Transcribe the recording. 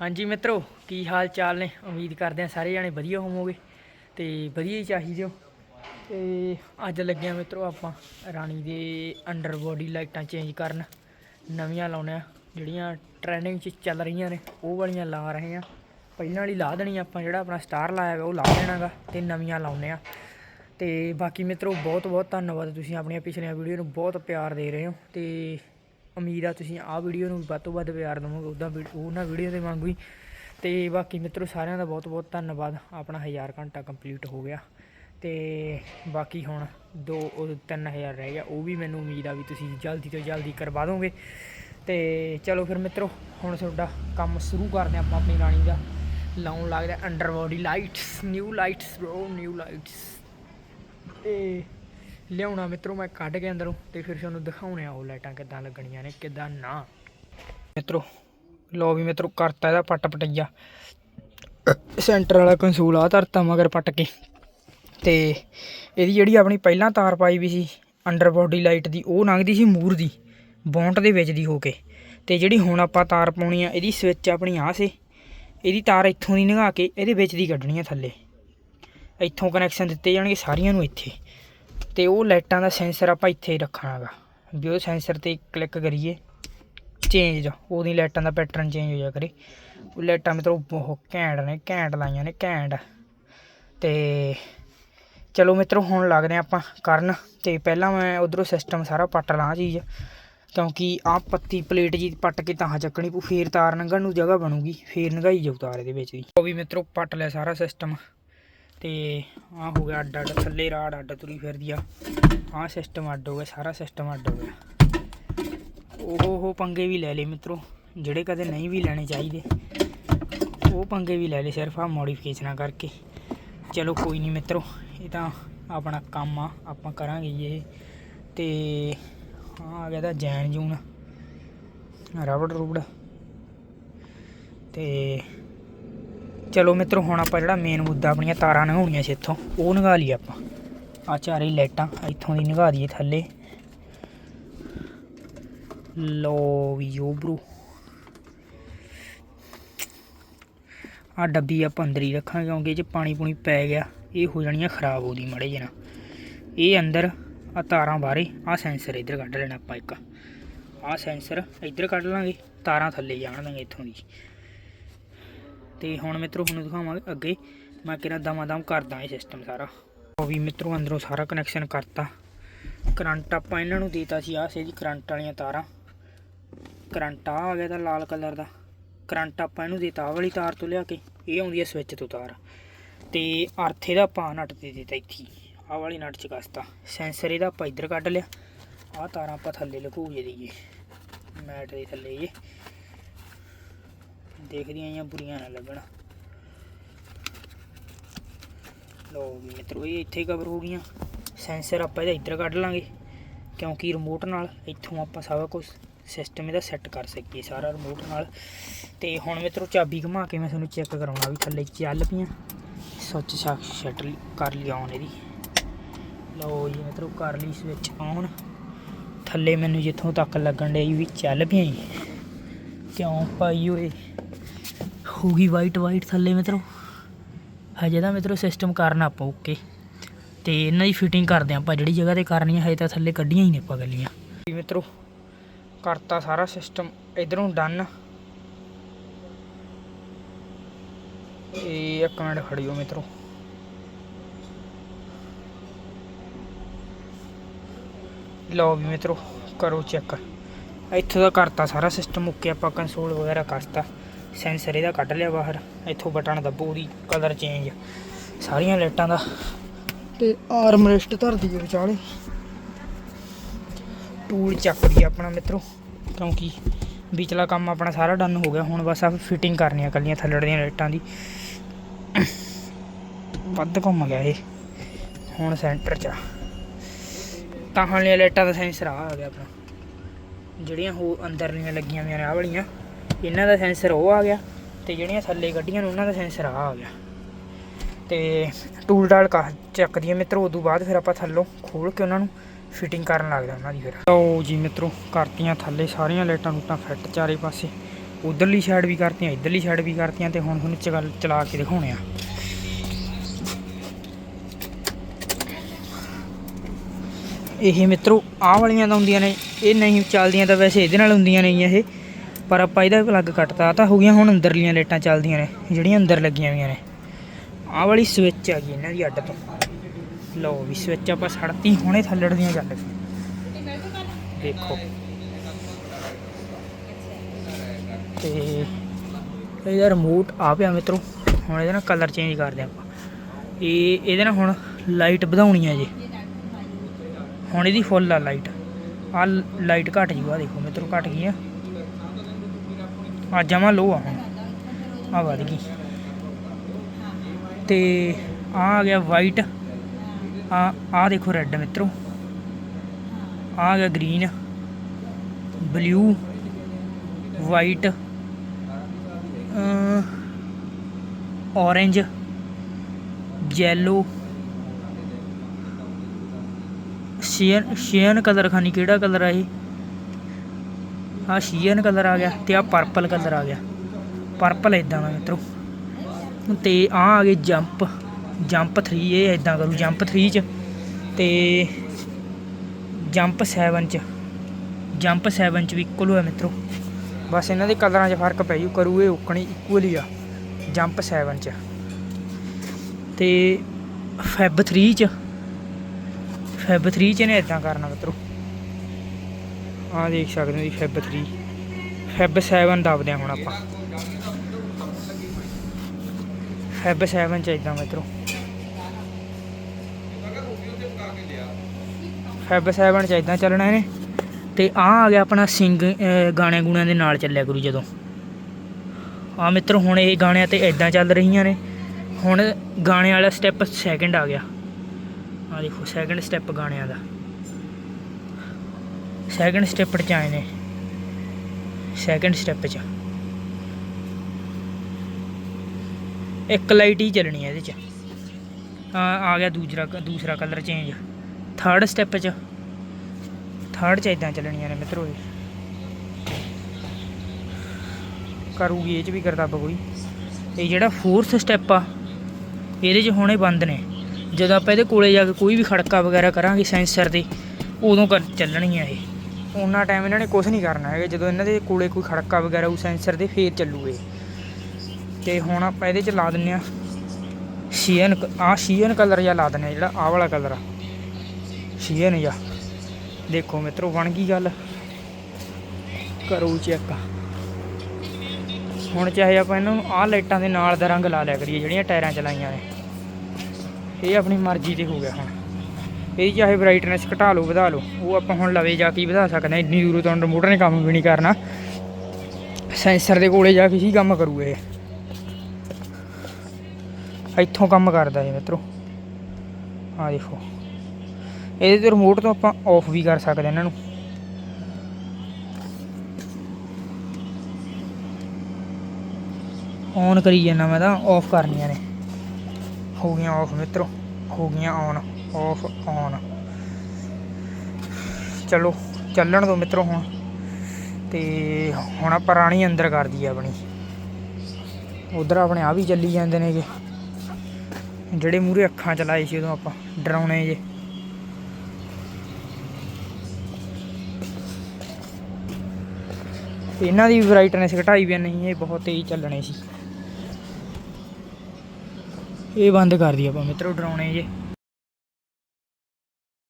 ਹਾਂਜੀ ਮਿੱਤਰੋ, ਕੀ ਹਾਲ ਚਾਲ ਨੇ? ਉਮੀਦ ਕਰਦੇ ਆ ਸਾਰੇ ਜਾਣੇ ਵਧੀਆ ਹੋਵੋਗੇ ਤੇ ਵਧੀਆ ਹੀ ਚਾਹੀਦੇ ਹੋ। ਤੇ ਅੱਜ ਲੱਗਿਆ ਮਿੱਤਰੋ ਆਪਾਂ ਰਾਣੀ ਦੇ ਅੰਡਰ ਬੋਡੀ ਲਾਈਟਾਂ ਚੇਂਜ ਕਰਨ। ਨਵੀਆਂ ਲਾਉਣੇ ਆ, ਜਿਹੜੀਆਂ ਟ੍ਰੈਂਡਿੰਗ 'ਚ ਚੱਲ ਰਹੀਆਂ ਨੇ, ਉਹ ਵਾਲੀਆਂ ਲਾ ਰਹੇ ਆ ਪਹਿਲਾਂ ਵਾਲੀ ਲਾ ਦੇਣੀ ਆਪਾਂ, ਜਿਹੜਾ ਆਪਣਾ ਸਟਾਰ ਲਾਇਆ ਗਾ, ਉਹ ਲਾ ਦੇਣਾਗਾ ਤੇ ਨਵੀਆਂ ਲਾਉਣੇ ਆ। ਤੇ ਬਾਕੀ ਮਿੱਤਰੋ ਬਹੁਤ ਬਹੁਤ ਧੰਨਵਾਦ ਤੁਸੀਂ ਆਪਣੀਆਂ ਪਿਛਲੀਆਂ ਵੀਡੀਓ ਨੂੰ ਬਹੁਤ ਪਿਆਰ ਦੇ ਰਹੇ ਹੋ ਤੇ ਉਮੀਦ ਆ ਤੁਸੀਂ ਆਹ ਵੀਡੀਓ ਨੂੰ ਵੱਧ ਤੋਂ ਵੱਧ ਪਿਆਰ ਦੇਵੋਗੇ ਉੱਦਾਂ ਵੀ- ਉਹਨਾਂ ਵੀਡੀਓ ਦੇ ਵਾਂਗੂ ਹੀ। ਤੇ ਬਾਕੀ ਮਿੱਤਰੋ ਸਾਰਿਆਂ ਦਾ ਬਹੁਤ ਬਹੁਤ ਧੰਨਵਾਦ। ਆਪਣਾ 1000 ਘੰਟਾ ਕੰਪਲੀਟ ਹੋ ਗਿਆ। ਤੇ ਬਾਕੀ ਹੁਣ ਦੋ ਉਹ 3000 ਰਹਿ ਗਿਆ। ਉਹ ਵੀ ਮੈਨੂੰ ਉਮੀਦ ਆ ਵੀ ਤੁਸੀਂ ਜਲਦੀ ਤੋਂ ਜਲਦੀ ਕਰਵਾ ਦੋਗੇ। ਤੇ ਚਲੋ ਫਿਰ ਮਿੱਤਰੋ, ਹੁਣ ਤੁਹਾਡਾ ਕੰਮ ਸ਼ੁਰੂ ਕਰਦੇ ਹਾਂ ਆਪਾਂ ਆਪਣੀ ਰਾਣੀ ਦਾ। ਲਾਉਣ ਲੱਗਦਾ under body lights new lights bro new lights ਤੇ ਲਿਆਉਣਾ ਮਿੱਤਰੋ, ਮੈਂ ਕੱਢ ਕੇ ਅੰਦਰੋਂ ਤੇ ਫਿਰ ਤੁਹਾਨੂੰ ਦਿਖਾਉਣੇ ਆ ਉਹ ਲਾਈਟਾਂ ਕਿੱਦਾਂ ਲੱਗਣੀਆਂ ਨੇ, ਕਿੱਦਾਂ ਨਾ। ਮਿੱਤਰੋ ਲੋ ਵੀ ਮਿੱਤਰੋ, ਕਰਤਾ ਇਹਦਾ ਪੱਟ ਪਟਈਆ। ਸੈਂਟਰ ਵਾਲਾ ਕੰਸੂਲ ਆ, ਧਰਤਾ ਮਗਰ ਪੱਟ ਕੇ। ਤੇ ਇਹਦੀ ਜਿਹੜੀ ਆਪਣੀ ਪਹਿਲਾਂ ਤਾਰ ਪਾਈ ਵੀ ਸੀ ਅੰਡਰ ਬੋਡੀ ਲਾਈਟ ਦੀ, ਉਹ ਲੰਘਦੀ ਸੀ ਮੂਰ ਦੀ, ਬੌਂਟ ਦੇ ਵਿੱਚ ਦੀ ਹੋ ਕੇ। ਤੇ ਜਿਹੜੀ ਹੁਣ ਆਪਾਂ ਤਾਰ ਪਾਉਣੀ ਆ, ਇਹਦੀ ਸਵਿਚ ਆਪਣੀ ਆ ਸੇ। ਇਹਦੀ ਤਾਰ ਇੱਥੋਂ ਦੀ ਲੰਘਾ ਕੇ ਇਹਦੇ ਵਿੱਚ ਦੀ ਕੱਢਣੀ ਆ ਥੱਲੇ। ਇੱਥੋਂ ਕਨੈਕਸ਼ਨ ਦਿੱਤੇ ਜਾਣਗੇ ਸਾਰੀਆਂ ਨੂੰ ਇੱਥੇ। ਤੇ ਉਹ ਲਾਈਟਾਂ ਦਾ ਸੈਂਸਰ ਆਪਾਂ ਇੱਥੇ ਹੀ ਰੱਖਣਾਗਾ। ਵੀ ਉਹ ਸੈਂਸਰ ਤੇ ਕਲਿੱਕ ਕਰੀਏ ਚੇਂਜ ਉਹਦੀ ਲਾਈਟਾਂ ਦਾ ਪੈਟਰਨ ਚੇਂਜ ਹੋ ਜਾ ਕਰੇ। ਉਹ ਲਾਈਟਾਂ ਮਤਲਬ ਬਹੁਤ ਘੈਂਟ ਨੇ, ਘੈਂਟ ਲਾਈਆਂ ਨੇ, ਘੈਂਟ। ਤੇ ਚਲੋ ਮਿੱਤਰੋ, ਹੁਣ ਲੱਗਦੇ ਹਾਂ ਆਪਾਂ ਕਰਨ। ਤੇ ਪਹਿਲਾਂ ਮੈਂ ਉਧਰੋਂ ਸਿਸਟਮ ਸਾਰਾ ਪੱਟ ਲਾਂ ਚੀਜ਼, ਕਿਉਂਕਿ ਆਹ ਪੱਤੀ ਪਲੇਟ ਜੀ ਪੱਟ ਕੇ ਤਾਂ ਚੱਕਣੀ ਪੂ ਫੇਰ ਤਾਰ ਨੰਗਣ ਨੂੰ ਜਗ੍ਹਾ ਬਣੂਗੀ, ਫੇਰ ਨੰਗਾਈ ਜਾਊ ਤਾਰ ਇਹਦੇ ਵਿੱਚ ਦੀ ਉਹ ਵੀ ਮਿੱਤਰੋ, ਪੱਟ ਲਿਆ ਸਾਰਾ ਸਿਸਟਮ ਤੇ ਆਹ ਹੋ ਗਿਆ ਅੱਡ ਅੱਡ ਥੱਲੇ ਰਾੜ ਅੱਡ ਤੁਰੀ ਫਿਰਦੀ ਆ। ਆਹ ਸਿਸਟਮ ਅੱਡ ਹੋ ਗਿਆ, ਸਾਰਾ ਸਿਸਟਮ ਅੱਡ ਹੋ ਗਿਆ। ਉਹ ਉਹ ਪੰਗੇ ਵੀ ਲੈ ਲਏ ਮਿੱਤਰੋ, ਜਿਹੜੇ ਕਦੇ ਨਹੀਂ ਵੀ ਲੈਣੇ ਚਾਹੀਦੇ, ਉਹ ਪੰਗੇ ਵੀ ਲੈ ਲਏ ਸਿਰਫ ਆ ਮੋਡੀਫਿਕੇਸ਼ਨਾਂ ਕਰਕੇ। ਚਲੋ ਕੋਈ ਨਹੀਂ ਮਿੱਤਰੋ, ਇਹ ਤਾਂ ਆਪਣਾ ਕੰਮ ਆ, ਆਪਾਂ ਕਰਾਂਗੇ ਇਹ। ਤੇ ਆ ਗਿਆ ਤਾਂ ਜੈਨ ਜੂਨ, ਰਬੜ ਰੁਬੜ। ਤੇ ਚਲੋ ਮਿੱਤਰੋ, ਹੁਣ ਆਪਾਂ ਜਿਹੜਾ ਮੇਨ ਮੁੱਦਾ ਆਪਣੀਆਂ ਤਾਰਾਂ ਨਗਾਉਣੀਆਂ ਸੀ ਇੱਥੋਂ, ਉਹ ਨਗਾ ਲਈ ਆਪਾਂ। ਆ ਚਾਰੇ ਲਾਈਟਾਂ, ਇੱਥੋਂ ਦੀ ਨਗਾ ਦਈਏ ਥੱਲੇ। ਲੋ ਵੀ ਯੋ ਬ్రో ਆ ਡੱਬੀ ਆਪਾਂ ਅੰਦਰ ਹੀ ਰੱਖਾਂਗੇ, ਕਿਉਂਕਿ ਇਹ ਚ ਪਾਣੀ ਪੂਣੀ ਪੈ ਗਿਆ। ਇਹ ਹੋ ਜਾਣੀਆਂ ਖਰਾਬ ਉਹਦੀ ਮੜੇ ਜਣਾ ਇਹ ਅੰਦਰ ਆ ਤਾਰਾਂ ਬਾਹਰੇ ਆ ਸੈਂਸਰ ਇੱਧਰ ਕੱਢ ਲੈਣਾ ਆਪਾਂ ਇੱਕ। ਆ ਸੈਂਸਰ ਇੱਧਰ ਕੱਢ ਲਾਂਗੇ, ਤਾਰਾਂ ਥੱਲੇ ਜਾਣ ਦਾਂਗੇ ਇੱਥੋਂ ਦੀ। ਤੇ ਹੁਣ ਮਿੱਤਰੋ ਹੁਣ ਦਿਖਾਵਾਂਗੇ ਅੱਗੇ। ਮੈਂ ਕਿਹੜਾ ਦਮਾਦਮ ਕਰਦਾ ਇਹ ਸਿਸਟਮ ਸਾਰਾ। ਉਹ ਵੀ ਮਿੱਤਰੋ, ਅੰਦਰੋਂ ਸਾਰਾ ਕਨੈਕਸ਼ਨ ਕਰਤਾ। ਕਰੰਟ ਆਪਾਂ ਇਹਨਾਂ ਨੂੰ ਦੇਤਾ ਸੀ, ਆਹ ਸੇ ਜੀ ਕਰੰਟ ਵਾਲੀਆਂ ਤਾਰਾਂ। ਕਰੰਟ ਆ ਆ ਗਿਆ ਤਾਂ ਲਾਲ ਕਲਰ ਦਾ। ਕਰੰਟ ਆਪਾਂ ਇਹਨੂੰ ਦੇਤਾ ਆਹ ਵਾਲੀ ਤਾਰ ਤੋਂ ਲਿਆ ਕੇ, ਇਹ ਆਉਂਦੀ ਹੈ ਸਵਿਚ ਤੋਂ ਤਾਰ। ਤੇ ਅਰਥ ਇਹਦਾ ਆਪਾਂ ਨਟ ਦੇ ਦਿੱਤਾ ਇੱਥੇ ਆਹ ਵਾਲੀ ਨਟ ਚ ਕਸਤਾ। ਸੈਂਸਰ ਇਹਦਾ ਆਪਾਂ ਇੱਧਰ ਕੱਢ ਲਿਆ। ਆਹ ਤਾਰਾਂ ਆਪਾਂ ਥੱਲੇ ਲਕੂ ਜੇ ਦਈਏ। ਮੈਟ ਦੇ ਥੱਲੇ ਇਹ। ਦੇਖਦੀਆਂ ਜਾਂ ਬੁਰੀਆਂ ਨਾ ਲੱਗਣਾ। ਲੋ ਵੀ ਮਿੱਤਰੋ, ਇਹ ਇੱਥੇ ਕਵਰ ਹੋ ਗਈਆਂ। ਸੈਂਸਰ ਆਪਾਂ ਇਹਦਾ ਇੱਧਰ ਕੱਢ ਲਾਂਗੇ, ਕਿਉਂਕਿ ਰਿਮੋਟ ਨਾਲ ਇੱਥੋਂ ਆਪਾਂ ਸਾਰਾ ਕੁਝ ਸਿਸਟਮ ਇਹਦਾ ਸੈੱਟ ਕਰ ਸਕੀਏ, ਸਾਰਾ ਰਿਮੋਟ ਨਾਲ। ਤੇ ਹੁਣ ਮਿੱਤਰੋ, ਚਾਬੀ ਘੁਮਾ ਕੇ ਮੈਂ ਤੁਹਾਨੂੰ ਚੈੱਕ ਕਰਾਉਣਾ ਵੀ ਥੱਲੇ ਚੱਲ ਪਈਆਂ। ਸੁੱਚ ਸ਼ਟਰ ਕਰ ਲਈ ਔਨ ਇਹਦੀ। ਲਓ ਜੀ ਮਿੱਤਰੋ, ਕਰ ਲਈ ਸਵਿਚ ਔਨ ਥੱਲੇ ਮੈਨੂੰ ਜਿੱਥੋਂ ਤੱਕ ਲੱਗਣ ਡਈ ਵੀ ਚੱਲ ਪਈਆਂ ਜੀ ਕਿਉਂ ਪਾਈ ਓਏ? ਹੋ ਗਈ ਵਾਈਟ ਵਾਈਟ ਥੱਲੇ ਮਿੱਤਰੋ। ਹਜੇ ਤਾਂ ਮਿੱਤਰੋ ਸਿਸਟਮ ਕਰਨਾ ਆਪਾਂ ਓਕੇ ਤੇ ਇਹਨਾਂ ਦੀ ਫਿਟਿੰਗ ਕਰਦੇ ਆਪਾਂ, ਜਿਹੜੀ ਜਗ੍ਹਾ ਤੇ ਕਰਨੀ ਹੈ ਹਜੇ ਤਾਂ ਥੱਲੇ ਕੱਢੀਆਂ ਹੀ ਨੇ ਆਪਾਂ ਗੱਲੀਆਂ। ਜੀ ਮਿੱਤਰੋ, ਕਰਤਾ ਸਾਰਾ ਸਿਸਟਮ ਇਧਰੋਂ ਡਨ ਇਹ ਇੱਕ ਮਿੰਟ ਖੜਿਓ ਮਿੱਤਰੋ। ਲਓ ਵੀ ਮਿੱਤਰੋ, ਕਰੋ ਚੈੱਕ ਇੱਥੋਂ ਦਾ ਕਰਤਾ ਸਾਰਾ ਸਿਸਟਮ ਓਕੇ ਆਪਾਂ ਕੰਸੋਲ ਵਗੈਰਾ ਕਰਤਾ। ਸੈਂਸਰ ਇਹਦਾ ਕੱਢ ਲਿਆ ਬਾਹਰ। ਇੱਥੋਂ ਬਟਨ ਦੱਬੋ, ਉਹਦੀ ਕਲਰ ਚੇਂਜ ਸਾਰੀਆਂ ਲਾਈਟਾਂ ਦਾ। ਤੇ ਆਰਮ ਰੈਸਟ ਧਰ ਦਈਏ ਵਿਚਾਲੇ। ਟੂਲ ਚੱਕ ਆਪਣਾ ਮਿੱਤਰੋ। ਕਿਉਂਕਿ ਵਿਚਲਾ ਕੰਮ ਆਪਣਾ ਸਾਰਾ ਡਨ ਹੋ ਗਿਆ। ਹੁਣ ਬਸ ਆ ਫਿਟਿੰਗ ਕਰਨੀ ਆ ਕੱਲੀਆਂ ਥੱਲੜ ਦੀਆਂ ਲਾਈਟਾਂ ਦੀ। ਵੱਧ ਘੁੰਮ ਗਿਆ ਇਹ। ਹੁਣ ਸੈਂਟਰ 'ਚ ਆ। ਤਾਂ ਵਾਲੀਆਂ ਲਾਈਟਾਂ ਦਾ ਸੈਂਸਰ ਆ ਗਿਆ ਆਪਣਾ। ਜਿਹੜੀਆਂ ਹੋ ਅੰਦਰਲੀਆਂ ਲੱਗੀਆਂ ਹੋਈਆਂ ਨੇ ਵਾਲੀਆਂ। ਇਹਨਾਂ ਦਾ ਸੈਂਸਰ ਉਹ ਆ ਗਿਆ ਤੇ ਜਿਹੜੀਆਂ ਥੱਲੇ ਗੱਡੀਆਂ ਨੇ ਉਹਨਾਂ ਦਾ ਸੈਂਸਰ ਆ ਆ ਗਿਆ। ਤੇ ਟੂਲ ਡਾਲ ਕਾ ਚੱਕਦੀ ਹੈ ਮਿੱਤਰੋ, ਉਦੋਂ ਬਾਅਦ ਫਿਰ ਆਪਾਂ ਥੱਲੋਂ ਖੋਲ ਕੇ ਉਹਨਾਂ ਨੂੰ ਫਿਟਿੰਗ ਕਰਨ ਲੱਗਦਾ ਉਹਨਾਂ ਦੀ ਫਿਰ। ਲਓ ਜੀ ਮਿੱਤਰੋ, ਕਰਤੀਆਂ ਥੱਲੇ ਸਾਰੀਆਂ ਲਾਈਟਾਂ ਲੂਟਾਂ ਫਿੱਟ ਚਾਰੇ ਪਾਸੇ। ਉਧਰਲੀ ਸਾਈਡ ਵੀ ਕਰਤੀਆਂ, ਇਧਰਲੀ ਸਾਈਡ ਵੀ ਕਰਤੀਆਂ ਤੇ ਹੁਣ ਤੁਹਾਨੂੰ ਚਗਲ ਚਲਾ ਕੇ ਦਿਖਾਉਣੇ ਆ। ਇਹ ਮਿੱਤਰੋ, ਆਹ ਵਾਲੀਆਂ ਤਾਂ ਹੁੰਦੀਆਂ ਨੇ, ਇਹ ਨਹੀਂ ਚੱਲਦੀਆਂ ਤਾਂ ਵੈਸੇ ਇਹਦੇ ਨਾਲ ਹੁੰਦੀਆਂ ਨਹੀਂ ਇਹ। ਪਰ ਆਪਾਂ ਇਹਦਾ ਪਲੱਗ ਕੱਟਤਾ। ਆਹ ਤਾਂ ਹੋ ਗਈਆਂ ਹੁਣ ਅੰਦਰਲੀਆਂ ਲਾਈਟਾਂ ਚੱਲਦੀਆਂ ਨੇ, ਜਿਹੜੀਆਂ ਅੰਦਰ ਲੱਗੀਆਂ ਹੋਈਆਂ ਨੇ। ਆਹ ਵਾਲੀ ਸਵਿਚ ਆ ਗਈ ਇਹਨਾਂ ਦੀ ਅੱਡ ਤੋਂ। ਲਓ ਵੀ ਸਵਿਚ ਆਪਾਂ ਛੱਡਤੀ ਹੁਣੇ ਥੱਲੜ ਦੀਆਂ ਚੱਲ ਦੇਖੋ। ਤੇ ਇਹਦਾ ਰਿਮੋਟ ਆ ਪਿਆ ਮਿੱਤਰੋ। ਹੁਣ ਇਹਦਾ ਨਾ ਕਲਰ ਚੇਂਜ ਕਰਦੇ ਆਪਾਂ। ਇਹ, ਇਹਦੇ ਨਾਲ ਹੁਣ ਲਾਈਟ ਵਧਾਉਣੀ ਹੈ ਜੀ। ਹੁਣ ਇਹਦੀ ਫੁੱਲ ਆ ਲਾਈਟ ਆ ਲਾਈਟ ਘਟ ਜੂਗਾ, ਦੇਖੋ ਮਿੱਤਰੋ ਘਟ ਗਈ ਆ। ਆ ਜਮਾ ਲੋ ਆ। ਹੁਣ ਆ ਵੱਧ ਗਈ। ਤੇ ਆ ਆ ਗਿਆ ਵਾਈਟ ਆ ਆ ਦੇਖੋ ਰੈੱਡ ਮਿੱਤਰੋ। ਆ ਗਿਆ green blue white orange yellow cyan cyan colour ਖਾਨੀ ਕਿਹੜਾ ਕਲਰ ਆ ਇਹ? ਆ ਸ਼ੀਅਨ ਕਲਰ ਆ ਗਿਆ ਤੇ ਆ ਪਰਪਲ ਕਲਰ ਆ ਗਿਆ। ਪਰਪਲ ਇਦਾਂ ਦਾ ਮਿੱਤਰੋ। ਤੇ ਆ ਆ ਗਏ ਜੰਪ ਜੰਪ 3 ਇਹ ਇਦਾਂ ਕਰੂ ਜੰਪ 3 ਚ ਤੇ ਜੰਪ 7 ਚ। ਜੰਪ 7 ਚ ਵੀ ਇਕੁਅਲ ਹੋਇਆ ਮਿੱਤਰੋ। ਬਸ ਇਹਨਾਂ ਦੇ ਕਲਰਾਂ 'ਚ ਫ਼ਰਕ ਪੈ ਜੂ, ਕਰੂ ਇਹ ਓਕਣੀ ਇਕੁਅਲ ਹੀ ਆ ਜੰਪ 7 ਚ। ਤੇ ਫੈਬ 3 ਚ ਫੈਬ 3 ਚ ਨੇ ਇਦਾਂ ਕਰਨਾ ਮਿੱਤਰੋ। ਆ ਦੇਖ ਸਕਦੇ ਹੋ ਜੀ ਫੈਬ 3 ਫੈਬ 7 ਦੱਬਦੇ ਆ ਹੁਣ ਆਪਾਂ। ਫੈਬ 7 ਚ ਇਦਾਂ ਮਿੱਤਰੋ। ਫੈਬ 7 ਚ ਇਦਾਂ ਚੱਲਣਾ ਇਹਨੇ। ਤੇ ਆ ਆ ਗਿਆ ਆਪਣਾ ਸਿੰਗ ਗਾਣੇ ਗੁਣਿਆਂ ਦੇ ਨਾਲ ਚੱਲਿਆ ਕਰੂ ਜਦੋਂ। ਆ ਮਿੱਤਰ, ਹੁਣ ਇਹ ਗਾਣਿਆਂ ਤੇ ਇਦਾਂ ਚੱਲ ਰਹੀਆਂ ਨੇ। ਹੁਣ ਗਾਣੇ ਵਾਲਾ ਸਟੈਪ ਸੈਕਿੰਡ ਆ ਗਿਆ। ਆ ਦੇਖੋ ਸੈਕਿੰਡ ਸਟੈਪ ਗਾਣਿਆਂ ਦਾ। ਸੈਕਿੰਡ ਸਟੈਪ ਚ ਆਏ ਨੇ। ਸੈਕਿੰਡ ਸਟੈਪ ਚ। ਇੱਕ ਲਾਈਟ ਹੀ ਚੱਲਣੀ ਹੈ ਇਹਦੇ ਚ। ਆ ਆ ਗਿਆ ਦੂਸਰਾ ਦੂਸਰਾ ਕਲਰ ਚੇਂਜ ਥਰਡ ਸਟੈਪ ਚ। ਥਰਡ ਚ ਇਦਾਂ ਚੱਲਣੀਆਂ ਨੇ ਮਿੱਤਰੋ ਇਹ। ਕਰੂਗੀ ਇਹ ਚ ਵੀ ਕਰਦਾ ਕੋਈ। ਇਹ ਜਿਹੜਾ ਫੋਰਥ ਸਟੈਪ ਆ, ਇਹਦੇ ਚ ਹੁਣੇ ਬੰਦ ਨੇ। ਜਦੋਂ ਆਪਾਂ ਇਹਦੇ ਕੋਲੇ ਜਾ ਕੇ ਕੋਈ ਵੀ ਖੜਕਾ ਵਗੈਰਾ ਕਰਾਂਗੇ ਸੈਂਸਰ ਦੇ ਉਦੋਂ ਕਰ ਚੱਲਣਗੀਆਂ ਇਹ। ਉਹਨਾਂ ਟਾਈਮ ਇਹਨਾਂ ਨੇ ਕੁਝ ਨਹੀਂ ਕਰਨਾ ਹੈਗਾ। ਜਦੋਂ ਇਹਨਾਂ ਦੇ ਕੋਲੇ ਕੋਈ ਖੜਕਾ ਵਗੈਰਾ ਉਹ ਸੈਂਸਰ ਦੇ ਫੇਰ ਚੱਲੂ ਇਹ ਤੇ ਹੁਣ ਆਪਾਂ ਇਹਦੇ ਚ ਲਾ ਦਿੰਨੇ ਆ ਸ਼ੀਅਨ ਆ ਸ਼ੀਅਨ ਕਲਰ ਜਾਂ ਲਾ ਦਿੰਨੇ ਆ ਜਿਹੜਾ ਆਹ ਵਾਲਾ ਕਲਰ ਆ। ਸ਼ੀਅਨ ਜਾਂ ਦੇਖੋ ਮਿੱਤਰੋ, ਬਣ ਗਈ ਗੱਲ। ਕਰੋ ਚੈੱਕ ਹੁਣ ਚਾਹੇ ਆਪਾਂ ਇਹਨਾਂ ਨੂੰ ਆਹ ਲਾਈਟਾਂ ਦੇ ਨਾਲ ਦਾ ਰੰਗ ਲਾ ਲਿਆ ਕਰੀਏ, ਜਿਹੜੀਆਂ ਟਾਇਰਾਂ 'ਚ ਲਾਈਆਂ ਨੇ। ਇਹ ਆਪਣੀ ਮਰਜ਼ੀ ਤੇ ਹੋ ਗਿਆ ਹੁਣ। ਇਹਦੀ ਚਾਹੇ ਬ੍ਰਾਈਟਨੈਸ ਘਟਾ ਲਓ, ਵਧਾ ਲਓ, ਉਹ ਆਪਾਂ ਹੁਣ ਲਵੇ ਜਾ ਕੇ ਵਧਾ ਸਕਦੇ ਹਾਂ। ਇੰਨੀ ਦੂਰੋਂ ਤੁਹਾਨੂੰ ਰਿਮੋਟ ਨੇ ਕੰਮ ਵੀ ਨਹੀਂ ਕਰਨਾ। ਸੈਂਸਰ ਦੇ ਕੋਲੇ ਜਾ ਕੇ ਹੀ ਕੰਮ ਕਰੂ ਇਹ। ਇੱਥੋਂ ਕੰਮ ਕਰਦਾ ਇਹ ਮਿੱਤਰੋ। ਆ ਦੇਖੋ। ਇਹਦੇ ਤੋਂ ਰਿਮੋਟ ਤੋਂ ਆਪਾਂ ਆਫ ਵੀ ਕਰ ਸਕਦੇ ਇਹਨਾਂ ਨੂੰ। ਔਨ ਕਰੀ ਜਾਂਦਾ ਮੈਂ ਤਾਂ ਆਫ ਕਰਨੀਆਂ ਨੇ। ਹੋ ਗਈਆਂ ਆਫ ਮਿੱਤਰੋ। ਹੋ ਗਈਆਂ ਔਨ ਆਫ ਔਨ ਚਲੋ, ਚੱਲਣ ਦੋ ਮਿੱਤਰੋ ਹੁਣ। ਤੇ ਹੁਣ ਆਪਾਂ ਰਾਣੀ ਅੰਦਰ ਕਰ ਦਈਏ ਆਪਣੀ। ਉਧਰ ਆਪਣੇ ਆ ਵੀ ਚੱਲੀ ਜਾਂਦੇ ਨੇਗੇ। ਜਿਹੜੇ ਮੂਰੇ ਅੱਖਾਂ ਚਲਾਏ ਸੀ ਉਦੋਂ ਆਪਾਂ, ਡਰਾਉਣੇ ਜੇ। ਇਹਨਾਂ ਦੀ ਬ੍ਰਾਈਟਨੈਸ ਘਟਾਈ ਵੀ ਨਹੀਂ, ਇਹ ਬਹੁਤ ਤੇਜ਼ ਚੱਲਣੇ ਸੀ। ਇਹ ਬੰਦ ਕਰ ਦਈਏ ਆਪਾਂ ਮਿੱਤਰੋ, ਡਰਾਉਣੇ ਜੇ।